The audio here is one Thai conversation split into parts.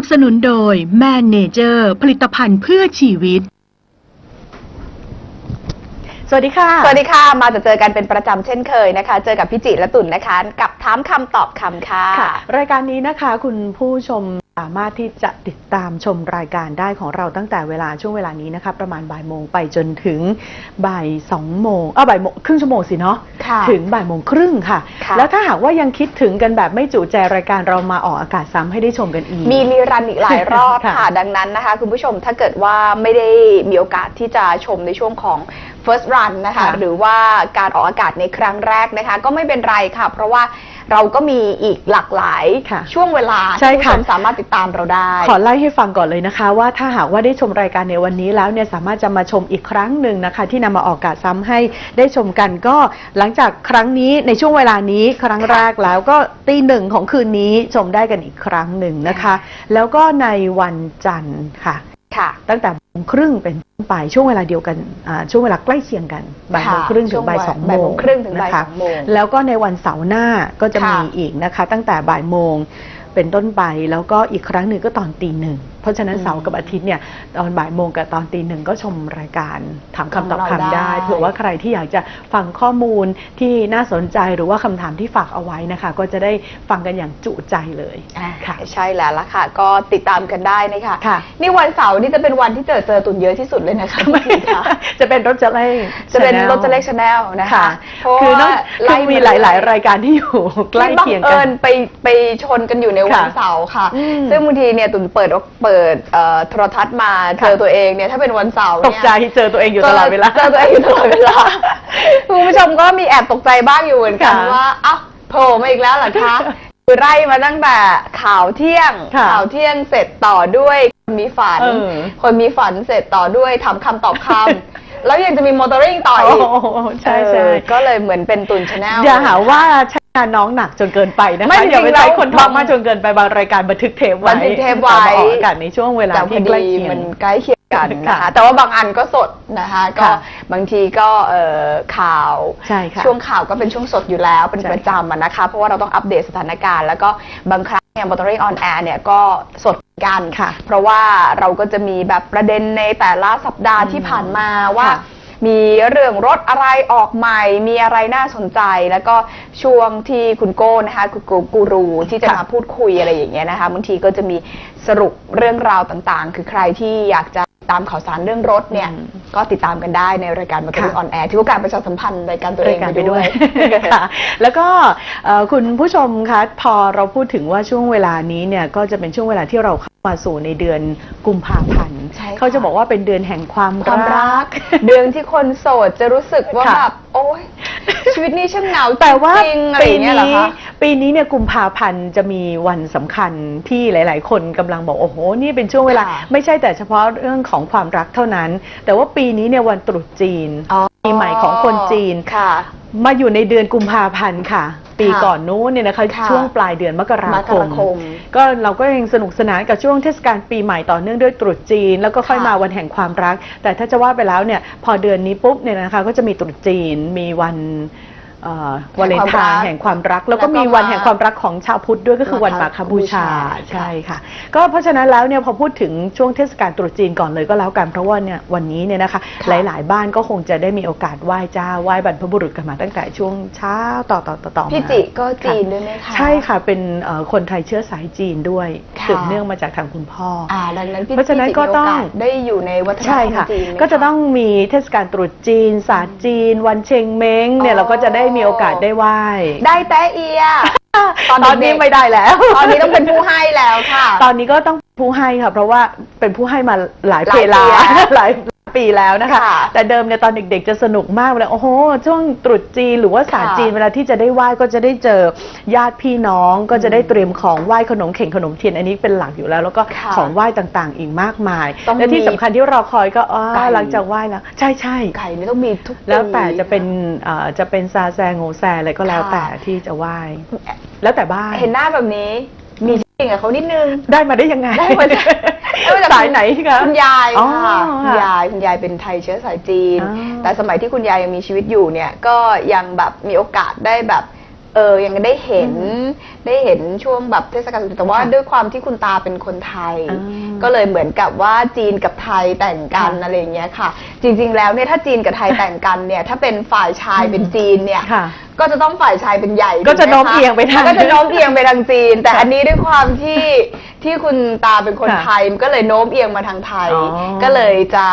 นับสนุนโดยแมนเนเจอร์ผลิตภัณฑ์เพื่อชีวิต สวัสดีค่ะ สวัสดีค่ะ มาจะเจอกันเป็นประจำเช่นเคยนะคะ เจอกับพี่จิและตุ่นนะคะ กับถามคำตอบคำค่ะ ค่ะ รายการนี้นะคะคุณผู้ชมสามารถที่จะติดตามชมรายการได้ของเราตั้งแต่เวลาช่วงเวลานี้นะคะ ประมาณบ่ายโมงไปจนถึงบ่ายสองโมงเออบ่ายโมงครึ่งชั่วโมงสิเนาะค่ะถึงบ่ายโมงครึ่งค่ะค่ะแล้วถ้าหากว่ายังคิดถึงกันแบบไม่จุใจรายการเรามาออกอากาศซ้ำให้ได้ชมกันอีก มีรีรันอีกหลายรอบค่ะค่ะ ดังนั้นนะคะ คุณผู้ชมถ้าเกิดว่าไม่ได้มีโอกาสที่จะชมในช่วงของ first run นะคะค่ะหรือว่าการออกอากาศในครั้งแรกนะคะ ก็ไม่เป็นไรค่ะ เพราะว่า เราก็มีอีกหลากหลายค่ะช่วงเวลาใช่ที่คุณค่ะผู้ชมสามารถติดตามเราได้ ขอไล่ให้ฟังก่อนเลยนะคะ ว่าถ้าหากว่าได้ชมรายการในวันนี้แล้วเนี่ยสามารถจะมาชมอีกครั้งหนึ่งนะคะ ที่นำมาออกอากาศซ้ำให้ได้ชมกันก็หลังจากครั้งนี้ในช่วงเวลานี้ครั้งแรกแล้วก็ตีหนึ่งของคืนนี้ชมได้กันอีกครั้งหนึ่งนะคะ แล้วก็ในวันจันทร์ค่ะ ค่ะ ตั้งแต่โม งครึ่งเป็นต้นไปช่วงเวลาเดียวกันอ่าช่วงเวลาใกล้เคียงกันบ่ายโมงครึ่งถึงบ่ายสองบ่ายโมโมงงครึ่งถึงบ่ายนะคะสองโมงแล้วก็ในวันเสาร์หน้าก็จะค่ะมีอีกนะคะ ตั้งแต่บ่ายโมงเป็นต้นไปแล้วก็อีกครั้งหนึ่งก็ตอนตีหนึ่งเพราะฉะนั้นอืมเสาร์กับอาทิตย์เนี่ยตอนบ่ายโมงกับตอนตีหนึ่งก็ชมรายการถามคำตอบของเราคำได้ได้เผื่อว่าใครที่อยากจะฟังข้อมูลที่น่าสนใจหรือว่าคำถามที่ฝากเอาไว้นะคะ ก็จะได้ฟังกันอย่างจุใจเลยอ่าค่ะใช่แล้วล่ะค่ะ ก็ติดตามกันได้นะคะค่ะนี่วันเสาร์นี่จะเป็นวันที่เจอเจอตุนเยอะที่สุดเลยนะคะพี่จิค่ะจะเป็นรถจะเล่จะเป็น Channel รถจะเล็กชาแนลนะคะค่ะเพราะคือน้องว่าคือมีหลาย ๆ รายการที่อยู่ใกล้ที่บังเคียงเอิกันญไปไปชนกันอยู่ในวันค่ะเสาร์ค่ะอืมซึ่งบางทีเนี่ยตุนเปิดเปิดเอ่อโทรทัศน์มาเจอตัวเองเนี่ยถ้าเป็นวันเสาร์ตเนี่ยกใจเจอตัวเองอยู่ตลอดเวลาเจอตัวเองอยู่ตลอดเวลา คุณผู้ชมก็มีแอบตกใจบ้างอยู่เหมือนกันค่ะว่าเอ้าโผล่มาอีกแล้วเหรอคะคือไล่มาตั้งแต่ข่าวเที่ยง ค่ะข่าวเที่ยงเสร็จต่อด้วยคนมีฝัน เออคนมีฝันเสร็จต่อด้วยทำคำตอบคำ แล้วยังจะมีมอเตอร์ริงต่อโอ้อีกโหใช่ใช่เออก็เลยเหมือนเป็นตุนชาแนล อย่าหาว่าใช้งานน้องหนักจนเกินไปนะคะไม่จริงอย่าไปใช้แล้วคนท้องมากจนเกินไปบางรายการบันทึกเทปไว้บันทึกเทปไว้ อามาออกอากาศในช่วงเวลาแต่พที่อใกล้ดีเคียง มันใกล้เคียงกันนะค่ะคะแต่ว่าบางอันก็สดนะคะก็ค่ะบางทีก็เอ่อข่าวใช่ค่ะช่วงข่าวก็เป็นช่วงสดอยู่แล้วเป็นใช่ ประจำอะนะคะ เพราะว่าเราต้องอัปเดตสถานการณ์แล้วก็บางครั้ง เนี่ยมอเตอร์ริงออนแอร์เนี่ยก็สดกันค่ะ เพราะว่าเราก็จะมีแบบประเด็นในแต่ละสัปดาห์ที่ผ่านมาว่าค่ะมีเรื่องรถอะไรออกใหม่ มีอะไรน่าสนใจ แล้วก็ช่วงที่คุณโก้นะคะคุณกูกูรูที่จะค่ะมาพูดคุยอะไรอย่างเงี้ยนะคะบางทีก็จะมีสรุปเรื่องราวต่างๆ คือใครที่อยากจะ ตามข่าวสารเรื่องรถเนี่ยอืมก็ติดตามกันได้ในรายการมาตุนค่ะออนแอร์ที่ว่าการประชาสัมพันธ์รายการตัวเองรายการไปด้วยค่ะแล้วก็เอ่อคุณผู้ชมคะพอเราพูดถึงว่าช่วงเวลานี้เนี่ยก็จะเป็นช่วงเวลาที่เราเข้ามาสู่ในเดือนกุมภาพันธ์ใช่ค่ะเขาจะบอกว่าเป็นเดือนแห่งความความรัรักกเดือนที่คนโสดจะรู้สึกว่าค่ะแบบโอ๊ย ชีวิตนี้ช่างเหงาแต่ว่าจริงๆอะไรปีอย่างเงี้ยเหรอนี้คะ ปีนี้เนี่ยกุมภาพันธ์จะมีวันสำคัญที่หลาย ๆ คนกำลังบอกโอ้โหนี่เป็นช่วงเวลา ค่ะ ไม่ใช่แต่เฉพาะเรื่องของความรักเท่านั้น แต่ว่าปีนี้เนี่ยวันตรุษจีนอ๋อปีใหม่ของคนจีน ค่ะ มาอยู่ในเดือนกุมภาพันธ์ค่ะ ปีค่ะก่อนนู้นเนี่ยนะคะค่ะ ช่วงปลายเดือนมกรามคกมราคม ก็เราก็ยังสนุกสนานกับช่วงเทศกาลปีใหม่ต่อเนื่องด้วยตรุษจีน แล้วก็ค่อยค่ะมาวันแห่งความรัก แต่ถ้าจะว่าไปแล้วเนี่ยพอเดือนนี้ปุ๊บเนี่ยนะคะก็จะมีตรุษจีนมีวันเอ่อ วาเลนไทน์แห่งความรัก แล้วก็มีวันแห่งความรักของชาวพุทธด้วยก็คือวันมาคบูชาใช่ค่ะ ก็เพราะฉะนั้นแล้วเนี่ยพอพูดถึงช่วงเทศกาลตรุษจีนก่อนเลยก็แล้วกันเพราะว่าเนี่ยวันนี้เนี่ยนะคะค่ะหลาย ๆ บ้านก็คงจะได้มีโอกาสไหว้เจ้าไหว้บรรพบุรุษกันมาตั้งแต่ช่วงเช้าต่อต่อต่อต่อมาพี่จิก็จีนด้วยไหมคะใช่ค่ะเป็นเอ่อคนไทยเชื้อสายจีนด้วยค่ะสืบเนื่องมาจากทางคุณพ่อออ่าดังนั้นพี่เพราะฉะนั้นพี่จิก็ต้องมีโาสได้อยู่ในวัฒนธรใช่รมค่ะจีนไหมก็จะคต้องมีเทศกาลตรุษจีนศาสตร์จีน วันเชงเม้งเนี่ยอ๋อเราก็จะได้มีโอกาสได้ไหว้ ได้แตะเอีย ตอนนี้ไม่ได้แล้ว ตอนนี้ต้องเป็นผู้ให้แล้วค่ะ ตอนนี้ก็ต้อง ผู้ให้ค่ะเพราะว่าเป็นผู้ให้มาหลายหลายเพลาปีแล้วหลายปีแล้วนะคะ ค่ะแต่เดิมเนี่ยตอนเด็กๆจะสนุกมากเลยโอ้โหช่วงตรุษจีนหรือว่าศาสตร์ค่ะจีนเวลาที่จะได้ไหว้ก็จะได้เจอญาติพี่น้องก็จะได้เตรียมของไหว้ขนมเข่งขนมเทียนอันนี้เป็นหลักอยู่แล้ว แล้วก็ค่ะของไหว้ต่างๆ อีกมากมายต้องและที่มีสำคัญที่รอคอยก็อ๋อไก่ หลังจากไหว้แล้วใช่ใช่ไก่นี่ต้องมีทุกปี แล้วแต่จะเป็นเอ่อจะเป็นซาแซงโงแซอะไรก็แล้วค่ะ แต่ที่จะไหว้แล้วแต่บ้าน เห็นหน้าแบบนี้ มีจริงกับเขานิดนึง ได้มาได้ยังไงได้มาจากได้มาจาก สายไหนคะ คุณยายอ๋อค่ะคุณค่ะยายคุณยายเป็นไทยเชื้อสายจีน อ๋อแต่สมัยที่คุณยายยังมีชีวิตอยู่เนี่ยก็ยังแบบมีโอกาสได้แบบ เออยังได้เห็นได้เห็นช่วงแบบเทศกาลตรุษจีนแต่ว่าค่ะด้วยความที่คุณตาเป็นคนไทยอ่าก็เลยเหมือนกับว่าจีนกับไทยแต่งกันค่ะอะไรอย่างเงี้ยค่ะ จริง ๆ แล้วเนี่ยถ้าจีนกับไทยแต่งกันเนี่ยถ้าเป็นฝ่ายชายเป็นจีนเนี่ยค่ะก็จะต้องฝ่ายชายเป็นใหญ่ก็จะถูไหโน้มเอียงไปทางก็จะโน้มเอียงไปทางจีน แต่ค่ะอันนี้ด้วยความที่ที่คุณตาเป็นคนค่ะไทยมันก็เลยโน้มเอียงมาทางไทยอ๋อก็เลยจะ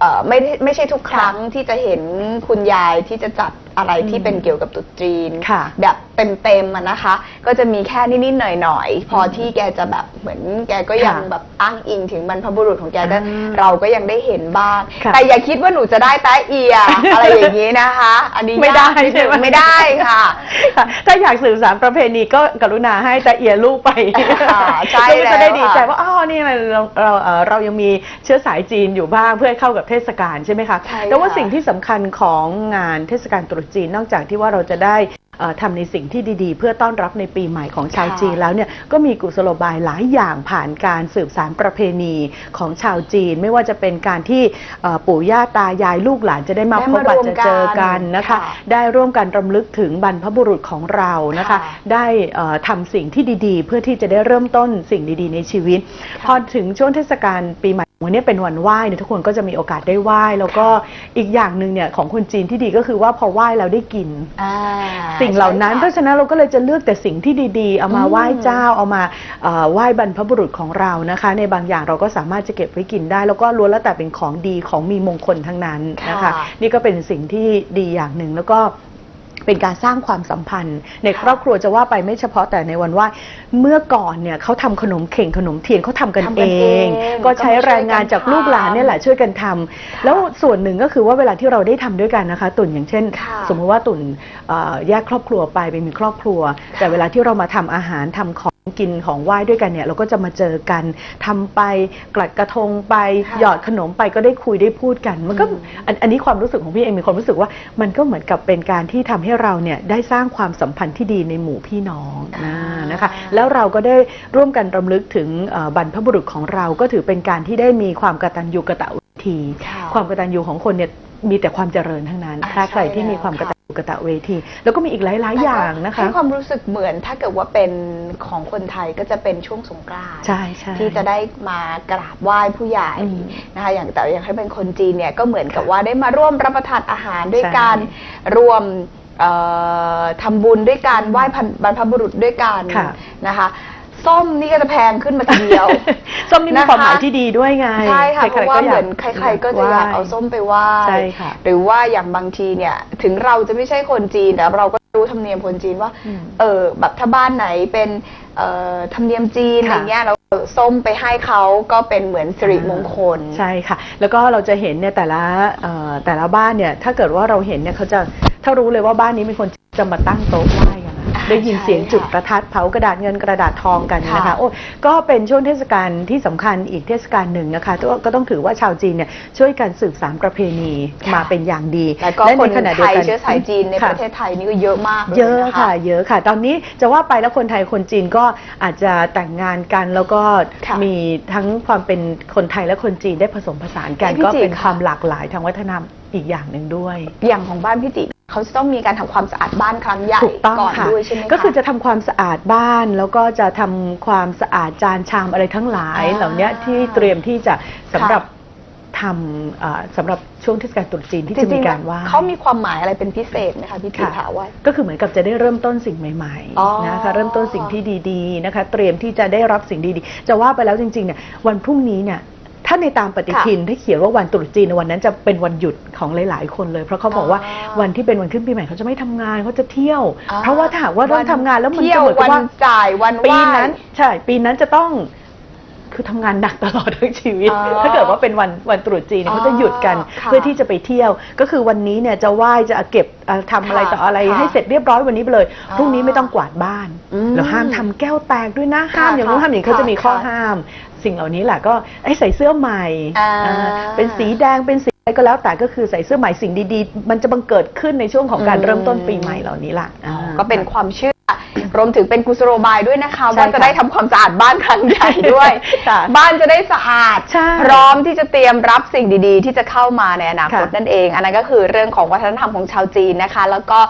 เอ่อไม่ได้ไม่ใช่ทุกครั้งที่จะเห็นคุณยายที่จะจัด อะไรที่เป็นเกี่ยวกับตรุษจีน ค่ะ แบบเต็มๆอะนะคะ ก็จะมีแค่นิดๆหน่อยๆ พอที่แกจะแบบเหมือนแกก็ยังค่ะแบบอ้างอิงถึงบรรพบุรุษของแกก็อ่าเราก็ยังได้เห็นบ้าง ค่ะแต่อย่าคิดว่าหนูจะได้แต้เอีย อะไรอย่างนี้นะคะ อันนี้ไม่ได้ยากนิใช่ไหม ไม่ได้ค่ะ ค่ะถ้าอยากสื่อสารประเพณีก็กรุณาให้แต่เอียลูกไปอ่าใช่แล้วก็จะได้แล้วดีใจค่ะว่าอ๋อนี่เราเราเราเอ่อเรายังมีเชื้อสายจีนอยู่บ้างเพื่อให้เข้ากับเทศกาลใช่ไหมคะใช่แต่ว่าค่ะสิ่งที่สำคัญของงานเทศกาลตรุษจีนนอกจากที่ว่าเราจะได้เอ่อ ทำในสิ่งที่ดีๆ เพื่อต้อนรับในปีใหม่ของชาวค่ะจีนแล้วเนี่ยก็มีกุศโลบายหลายอย่างผ่านการสืบสานประเพณีของชาวจีน ไม่ว่าจะเป็นการที่เอ่อปู่ย่าตายายลูกหลานจะได้มาได้พมาบบัตรวรมจะเจอกันนะคะค่ะได้ร่วมกันรำลึกถึงบรรพบุรุษของเรานะคะค่ะได้เอ่อทำสิ่งที่ดีๆ เพื่อที่จะได้เริ่มต้นสิ่งดีๆ ในชีวิต พอถึงช่วงเทศกาลปีใหม่ วันนี้เป็นวันไหว้เนี่ยทุกคนก็จะมีโอกาสได้ไหว้ แล้วก็อีกอย่างหนึ่งเนี่ยของคนจีนที่ดีก็คือว่าพอไหว้แล้วได้กิน อ่าสิ่งเหล่านั้นใช่เพค่ะราะฉะนั้นเราก็เลยจะเลือกแต่สิ่งที่ดีๆ เอามาอืมไหว้เจ้า เอามาเอ่อไหว้บรรพบุรุษของเรานะคะ ในบางอย่างเราก็สามารถจะเก็บไว้กินได้ แล้วก็ล้วนแล้วแต่เป็นของดีของมีมงคลทั้งนั้นนะคะ ค่ะ นี่ก็เป็นสิ่งที่ดีอย่างหนึ่งแล้วก็ เป็นการสร้างความสัมพันธ์ ในค่ะครอบครัวจะว่าไปไม่เฉพาะแต่ในวันไหว่าเมื่อก่อนเนี่ยเขาทำขนมเข่งขนมเทียนเขาทำกันทำเอกันเองงก็ใช้ก็มาช่วยแรงงานจากกันลูกหลานเนี่ยแหละช่วยกันทำแล้วส่วนหนึ่งก็คือว่าเวลาที่เราได้ทำด้วยกันนะคะ ตุ่นอย่างเช่นค่ะสมมติว่าตุ่นเอ่อแยกครอบครัวไปไปมีครอบครัว แต่เวลาที่เรามาทำอาหารทำของ กินของไหว้ด้วยกันเนี่ยเราก็จะมาเจอกันทำไปกลัดกระทงไปค่ะหยอดขนมไปก็ได้คุยได้พูดกัน มันก็อืมอันอันนี้ความรู้สึกของพี่เองมีความรู้สึกว่า มันก็เหมือนกับเป็นการที่ทำให้เราเนี่ยได้สร้างความสัมพันธ์ที่ดีในหมู่พี่น้องนะนะคะ แล้วเราก็ได้ร่วมกันรำลึกถึงเอ่อบรรพบุรุษของเราก็ถือเป็นการที่ได้มีความกตัญญูกตเวที ค่ะ ความกตัญญูของคนเนี่ยมีแต่ความเจริญทั้งนั้น อ่าถ้าใครใช่ที่มีแล้วความกค่ะตัญญู กตเวที แล้วก็มีอีกหลาย ๆ อย่างนะคะให้ความรู้สึกเหมือนถ้าเกิดว่าเป็นของคนไทยก็จะเป็นช่วงสงกรานต์ใช่ใช่ที่จะได้มากราบไหว้ผู้ใหญ่อืมนะคะอย่างแต่อย่างให้เป็นคนจีนเนี่ยก็เหมือนกับว่าได้มาร่วมรับประทานอาหารด้วยใช่กันรวมเอ่อทำบุญด้วยกันไหว้พันบรรพบุรุษด้วยกันค่ะนะคะ ส้มนี่ก็จะแพงขึ้นมาทีเดียว ส้มนี่มีนะคะ ความหมายที่ดีด้วยไงใช่ค่ะเพใครราะๆว่าก็เหยมือนใคร ๆ ก็จะอยากเอาส้มไปไหว้ใช่ค่ะ หรือว่าอย่างบางทีเนี่ย ถึงเราจะไม่ใช่คนจีนแต่เราก็รู้ธรรมเนียมคนจีนว่า อืมเออแบบถ้าบ้านไหนเป็นเอ่อธรรมเนียมจีนค่ะ อะไรเงี้ยเราส้มไปให้เขาก็เป็นเหมือนสิริมงคล ใช่ค่ะ แล้วก็เราจะเห็นเนี่ยแต่ละเอ่อแต่ละบ้านเนี่ย ถ้าเกิดว่าเราเห็นเนี่ยเขาจะถ้ารู้เลยว่าบ้านนี้มีคนจะมาตั้งโต๊ะไหว้กันนะอ่า ได้ยินเสียงใช่ค่ะจุดประทัดเผากระดาษเงินกระดาษทองกันนะคะค่ะโอ้ก็เป็นช่วงเทศกาลที่สำคัญอีกเทศกาลหนึ่งนะคะก็ก็ต้องถือว่าชาวจีนเนี่ยช่วยกันสืบสานประเพณีค่ะ มาเป็นอย่างดีแล้วก็และคนในขณะไทเดียวยกันเชื้อสายจีนในค่ะประเทศไทยนี่ก็เยอะมากลเยอะน ค่ะ เยอะค่ะ ตอนนี้จะว่าไปแล้วคนไทยคนจีนก็อาจจะแต่งงานกันแล้วก็ค่ะมีทั้งความเป็นคนไทยและคนจีนได้ผสมผสานกันพี่ก็จิเป็นค่ะ ความหลากหลายทางวัฒนธรรมอีกอย่างหนึ่งด้วย อย่างของบ้านพี่จิ เขาจะต้องมีการทำความสะอาดบ้านครั้งใหญ่ถูกต้องก่อนค่ะ ด้วยใช่ไหมคะก็คือจะทำความสะอาดบ้าน แล้วก็จะทำความสะอาดจานชามอะไรทั้งหลาย อ่าเหล่านี้ที่เตรียมที่จะสำหรับค่ะทำอ่าสำหรับช่วงเทศกาลตรุษจีนที่จจะริมีงๆการไหว้เขามีความหมายอะไรเป็นพิเศษไหมคะพี่จิค่ะคะว่า ก็คือเหมือนกับจะได้เริ่มต้นสิ่งใหม่อ๋อๆนะคะเริ่มต้นสิ่งที่ดีๆนะคะ เตรียมที่จะได้รับสิ่งดีๆ จะว่าไปแล้วจริงๆเนี่ยวันพรุ่งนี้เนี่ย ถ้าในตามปฏิทินที่เขียนว่าวันตรุษจีนในวันนั้นจะเป็นวันหยุดของหลาย ๆ คนเลย เพราะเขาบอกว่าอ๋อวันที่เป็นวันขึ้นปีใหม่เขาจะไม่ทำงานเขาจะเที่ยวอ่าเพราะว่าถ้าหากว่าเราทำงานแล้วมันเที่ยจะวเหมือนกับวัว่านจ่ายวันปีไหว้นั้นใช่ปีนั้นจะต้อง คือทำงานหนักตลอดทั้งชีวิต อ๋อถ้าเกิดว่าเป็นวันวันตรุษจีนเนี่ยอ๋อเขาจะหยุดกันค่ะเพื่อที่จะไปเที่ยว ก็คือวันนี้เนี่ยจะไหว้จะเก็บเอ่อทำอะไรค่ะต่ออะไรค่ะให้เสร็จเรียบร้อยวันนี้ไปเลยอ๋อพรุ่งนี้ไม่ต้องกวาดบ้านอืมแล้วห้ามทำแก้วแตกด้วยนะห้ามค่ะอย่างนู้นห้ามอย่างนี้เขาจะมีข้อค่ะห้าม สิ่งเหล่านี้แหละก็ไอ้ใส่เสื้อใหม่อ่า อ่าเป็นสีแดงเป็นสีอะไรก็แล้วแต่ก็คือใส่เสื้อใหม่สิ่งดีๆ มันจะบังเกิดขึ้นในช่วงของการอืมเริ่มต้นปีใหม่เหล่านี้ล่ะาก็เป็นความเชื่อ รวมถึงเป็นกุศโลบายด้วยนะคะใช่ว่าจะค่ะได้ทำความสะอาดบ้านครั้งใหญ่ด้วย ค่ะบ้านจะได้สะอาด ใช่พร้อมที่จะเตรียมรับสิ่งดีๆ ที่จะเข้ามาในอนาคตค่ะนั่นเอง อันนั้นก็คือเรื่องของวัฒนธรรมของชาวจีนนะคะ แล้วก็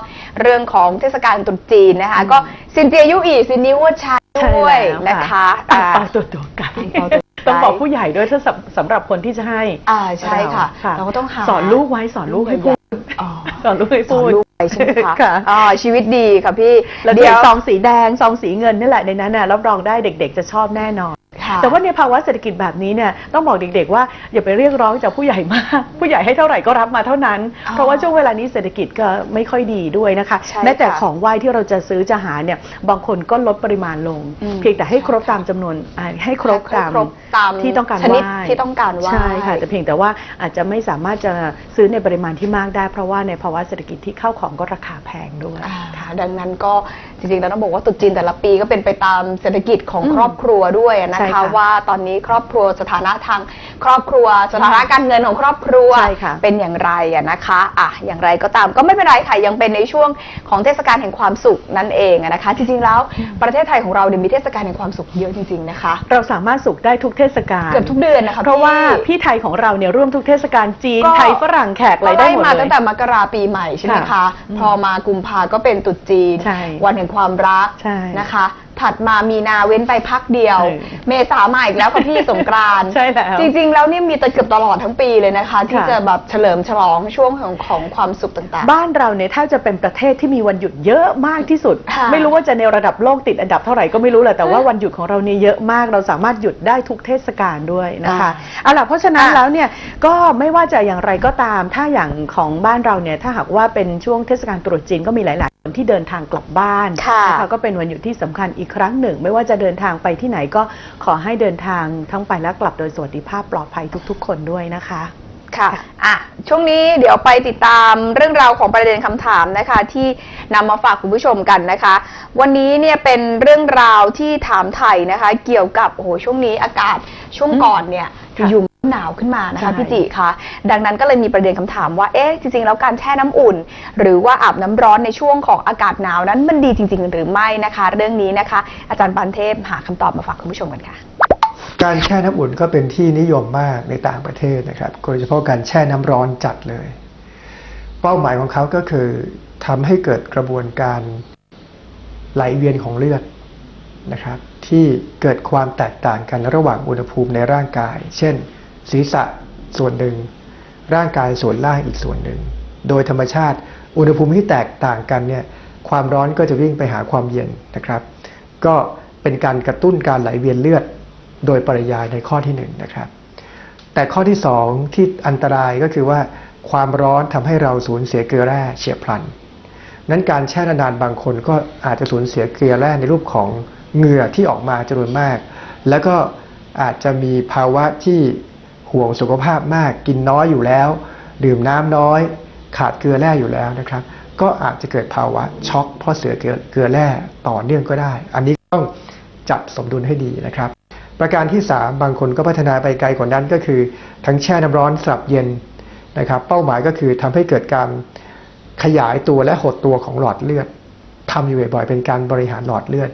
เรื่องของเทศกาลตรุษจีนนะคะก็ซินเจียยุอีซินนิวัวชาใช่ด้วยแล้วนะคะอ่าอ่าปลาตัวตัวไก่ปลา ตัวไก่ต้องบอกผู้ใหญ่ด้วยถ้าสำสำหรับคนที่จะให้อ่าใช่ค่ะ เราเราก็ต้องหาสอนลูกไว้สอนลูกให้พูดอ๋อสอนลูกให้สอพูนด ลูกไปใช่ไหมคะค่ะ อ่าชีวิตดีค่ะพี่แล้วเดี๋เดี๋ยยวว ซองสีแดงซองสีเงินนี่แหละในนั้นน่ะรับรองได้เด็ก ๆ จะชอบแน่นอนค่ะ แต่ว่าในภาวะเศรษฐกิจแบบนี้เนี่ยต้องบอกเด็กๆว่าอย่าไปเรียกร้องจากผู้ใหญ่มาก ผู้ใหญ่ให้เท่าไหร่ก็รับมาเท่านั้นอ๋อเพราะว่าช่วงเวลานี้เศรษฐกิจก็ไม่ค่อยดีด้วยนะคะใช่แม้แต่ค่ะของไหว้ที่เราจะซื้อจะหาเนี่ยบางคนก็ลดปริมาณลงอืมเพียงแต่ให้ครบตามจำนวนอ่าให้ครบตามครบตามที่ต้องการชนิดไหว้ที่ต้องการไหว้ใช่ค่ะแต่เพียงแต่ว่าอาจจะไม่สามารถจะซื้อในปริมาณที่มากได้ เพราะว่าในภาวะเศรษฐกิจที่เข้าของก็ราคาแพงด้วยอ่าดังนั้นก็จริงๆแล้วต้องบอกว่าตรุษจีนแต่ละปีก็เป็นไปตามเศรษฐกิจของอืมครอบครัวด้วยนะใช่คะค่ะว่าตอนนี้ครอบครัวสถานะทางครอบครัวสถานะการเงินของครอบครัวใช่ค่ะเป็นอย่างไรอะนะคะอะอย่างไรก็ตามก็ไม่เป็นไรค่ะยังเป็นในช่วงของเทศกาลแห่งความสุขนั่นเองอะนะคะ จริงๆแล้วประเทศไทยของเราเนี่ยมีเทศกาลแห่งความสุขเยอะจริงๆนะคะ เราสามารถสุขได้ทุกเทศกาลเกือบทุกเดือนนะคะเพราะว่าพี่พี่ไทยของเราเนี่ยร่วมทุกเทศกาลจีนก็ไทยฝรั่งแขกอะไรได้หมดมาเลตั้ยงแต่มกราปีใหม่ใช่ไหมค่ะคะอืมพอมากุมภาก็เป็นตรุษจีนใช่วันแห่งความรักใช่นะคะ ถัดมามีนาเว้นไปพักเดียวเออเมษามาอีกแล้วค่ะพี่สงกรานต์ใช่แล้วจริง ๆ แล้วเนี่ยมีแต่เกือบตลอดทั้งปีเลยนะคะ ที่ค่ะ จะแบบเฉลิมฉลองช่วงของของความสุขต่าง บ้านเราเนี่ยแทบจะเป็นประเทศที่มีวันหยุดเยอะมากที่สุด ค่ะไม่รู้ว่าจะในระดับโลกติดอันดับเท่าไหร่ก็ไม่รู้แหละแต่ว่าวันหยุดของเราเนี่ยเยอะมาก เราสามารถหยุดได้ทุกเทศกาลด้วยนะคะอ่าเอาล่ะเพราะฉะนั้นอะแล้วเนี่ยก็ไม่ว่าจะอย่างไรก็ตาม ถ้าอย่างของบ้านเราเนี่ยถ้าหากว่าเป็นช่วงเทศกาลตรุษจีนก็มีหลายๆคน ที่เดินทางกลับบ้านค่ะนะคะก็เป็นวันหยุดที่สำคัญอีกครั้งหนึ่ง ไม่ว่าจะเดินทางไปที่ไหนก็ขอให้เดินทางทั้งไปและกลับโดยสวัสดิภาพปลอดภัยทุก ๆ คนด้วยนะคะๆค่ะอะ ช่วงนี้เดี๋ยวไปติดตามเรื่องราวของประเด็นคำถามนะคะ ที่นำมาฝากคุณผู้ชมกันนะคะ วันนี้เนี่ยเป็นเรื่องราวที่ถามไถ่นะคะ เกี่ยวกับโอ้โหช่วงนี้อากาศช่วงก่อนเนี่ยค่ะอยู่ๆ หนาวขึ้นมานะคะใช่พี่จิคะดังนั้นก็เลยมีประเด็นคำถามว่าเอ๊ะจริงๆ แล้วการแช่น้ำอุ่น หรือว่าอาบน้ำร้อนในช่วงของอากาศหนาวนั้นมันดีจริง ๆ หรือไม่นะคะ เรื่องนี้นะคะ อาจารย์ปานเทพหาคำตอบมาฝากคุณผู้ชมกันค่ะ การแช่น้ำอุ่นก็เป็นที่นิยมมากในต่างประเทศนะครับโดยเฉพาะการแช่น้ำร้อนจัดเลย เป้าหมายของเขาก็คือทำให้เกิดกระบวนการไหลเวียนของเลือดนะครับ ที่เกิดความแตกต่างกันระหว่างอุณหภูมิในร่างกาย เช่น ศีรษะส่วนหนึ่ง ร่างกายส่วนล่างอีกส่วนหนึ่ง โดยธรรมชาติอุณหภูมิที่แตกต่างกันเนี่ยความร้อนก็จะวิ่งไปหาความเย็นนะครับ ก็เป็นการกระตุ้นการไหลเวียนเลือด โดยปริยายในข้อที่หนึ่งนะครับ แต่ข้อที่สองที่อันตรายก็คือว่า ความร้อนทำให้เราสูญเสียเกลือแร่เฉียบพลัน นั้นการแช่นานๆบางคนก็อาจจะสูญเสียเกลือแร่ในรูปของเหงื่อที่ออกมาจำนวนมาก แล้วก็อาจจะมีภาวะที่ ห่วงสุขภาพมาก กินน้อยอยู่แล้ว ดื่มน้ำน้อย ขาดเกลือแร่อยู่แล้วนะครับ ก็อาจจะเกิดภาวะช็อกเพราะเสือเกลือแร่ต่อเนื่องก็ได้ อันนี้ต้องจัดสมดุลให้ดีนะครับ ประการที่ 3 บางคนก็พัฒนาไปไกลกว่านั้นก็คือ ทั้งแช่น้ำร้อนสลับเย็นนะครับ เป้าหมายก็คือทำให้เกิดการขยายตัวและหดตัวของหลอดเลือดทำอยู่บ่อยๆเป็นการบริหารหลอดเลือด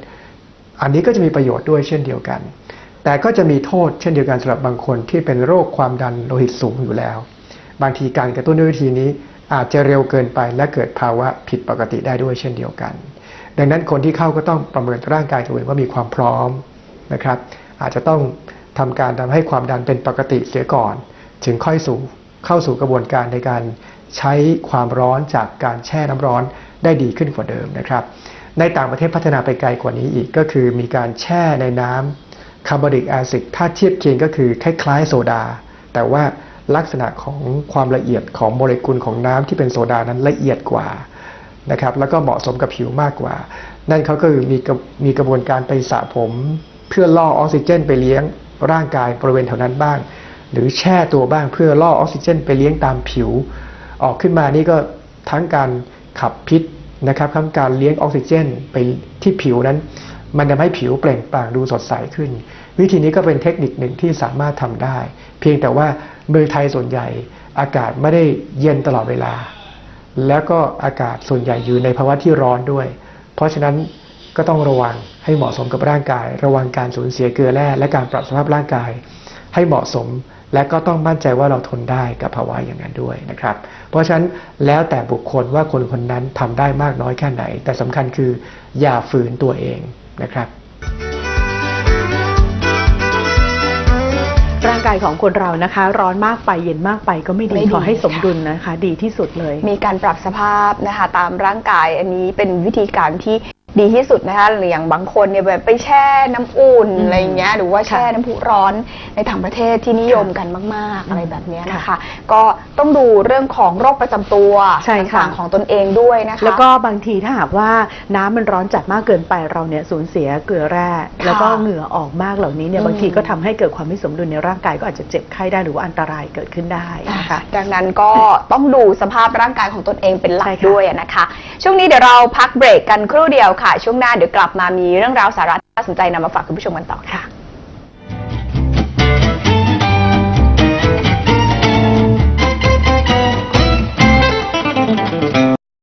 อันนี้ก็จะมีประโยชน์ด้วยเช่นเดียวกัน แต่ก็จะมีโทษเช่นเดียวกันสำหรับบางคนที่เป็นโรคความดันโลหิตสูงอยู่แล้ว บางทีการกระตุ้นด้วยวิธีนี้อาจจะเร็วเกินไปและเกิดภาวะผิดปกติได้ด้วยเช่นเดียวกัน ดังนั้นคนที่เข้าก็ต้องประเมินร่างกายตัวเองว่ามีความพร้อมนะครับ อาจจะต้องทำการทำให้ความดันเป็นปกติเสียก่อน ถึงค่อยสู่เข้าสู่กระบวนการในการใช้ความร้อนจากการแช่น้ำร้อนได้ดีขึ้นกว่าเดิมนะครับ ในต่างประเทศพัฒนาไปไกลกว่านี้อีกก็คือมีการแช่ในน้ำ คาร์บอนิกแอซิดถ้าเทียบเคียงก็คือคล้ายๆโซดา แต่ว่าลักษณะของความละเอียดของโมเลกุลของน้ำที่เป็นโซดานั้นละเอียดกว่านะครับแล้วก็เหมาะสมกับผิวมากกว่า นั่นเขาก็คือมีมีกระบวนการไปสระผม เพื่อล่อออกซิเจน ไปเลี้ยงร่างกายบริเวณแถวนั้นบ้าง หรือแช่ตัวบ้างเพื่อล่อออกซิเจน ไปเลี้ยงตามผิว ออกขึ้นมานี่ก็ทั้งการขับพิษนะครับทั้งการเลี้ยงออกซิเจนไปที่ผิวนั้น มันทำให้ผิวเปล่งปลั่งดูสดใสขึ้น วิธีนี้ก็เป็นเทคนิคหนึ่งที่สามารถทำได้ เพียงแต่ว่าเมืองไทยส่วนใหญ่อากาศไม่ได้เย็นตลอดเวลา แล้วก็อากาศส่วนใหญ่อยู่ในภาวะที่ร้อนด้วย เพราะฉะนั้นก็ต้องระวังให้เหมาะสมกับร่างกาย ระวังการสูญเสียเกลือแร่และการปรับสภาพร่างกาย ให้เหมาะสมและก็ต้องมั่นใจว่าเราทนได้กับภาวะอย่างนั้นด้วยนะครับ เพราะฉะนั้นแล้วแต่บุคคลว่าคนคนนั้นทำได้มากน้อยแค่ไหน แต่สำคัญคืออย่าฝืนตัวเอง นะครับ ร่างกายของคนเรานะคะ ร้อนมากไปเย็นมากไปก็ไม่ดีไม่ดี ขอให้สมค่ะดุลนะคะ ดีที่สุดเลย มีการปรับสภาพนะคะ ตามร่างกายอันนี้เป็นวิธีการที่ ดีที่สุดนะคะหรืออย่างบางคนเนี่ยแบบไปแช่น้ำอุ่นอืมอะไรอย่างเงี้ยหรือว่าแช่ค่ะน้ำพุร้อนในต่างประเทศที่นิยมกันมาก ๆ อะไรแบบเนี้ยนะคะค่ะก็ต้องดูเรื่องของโรคประจำตัวใช่ค่ะ ต่างๆของตนเองด้วยนะคะ แล้วก็บางทีถ้าหากว่าน้ำมันร้อนจัดมากเกินไปเราเนี่ยสูญเสียเกลือแร่ แล้วก็เหงื่อออกมากเหล่านี้เนี่ยอืม บางทีก็ทำให้เกิดความไม่สมดุลในร่างกายก็อาจจะเจ็บไข้ได้หรือว่าอันตรายเกิดขึ้นได้นะคะ ดังนั้นก็ต้องดูสภาพร่างกายของตนเองเป็นหลัใช่กค่ะ ด้วยนะคะ ช่วงนี้เดี๋ยวเราพักเบรกกันครู่เดียวค่ะ ช่วงหน้าเดี๋ยวกลับมามีเรื่องราวสาระน่าสนใจนำมาฝากคุณผู้ชมกันต่อค่ะ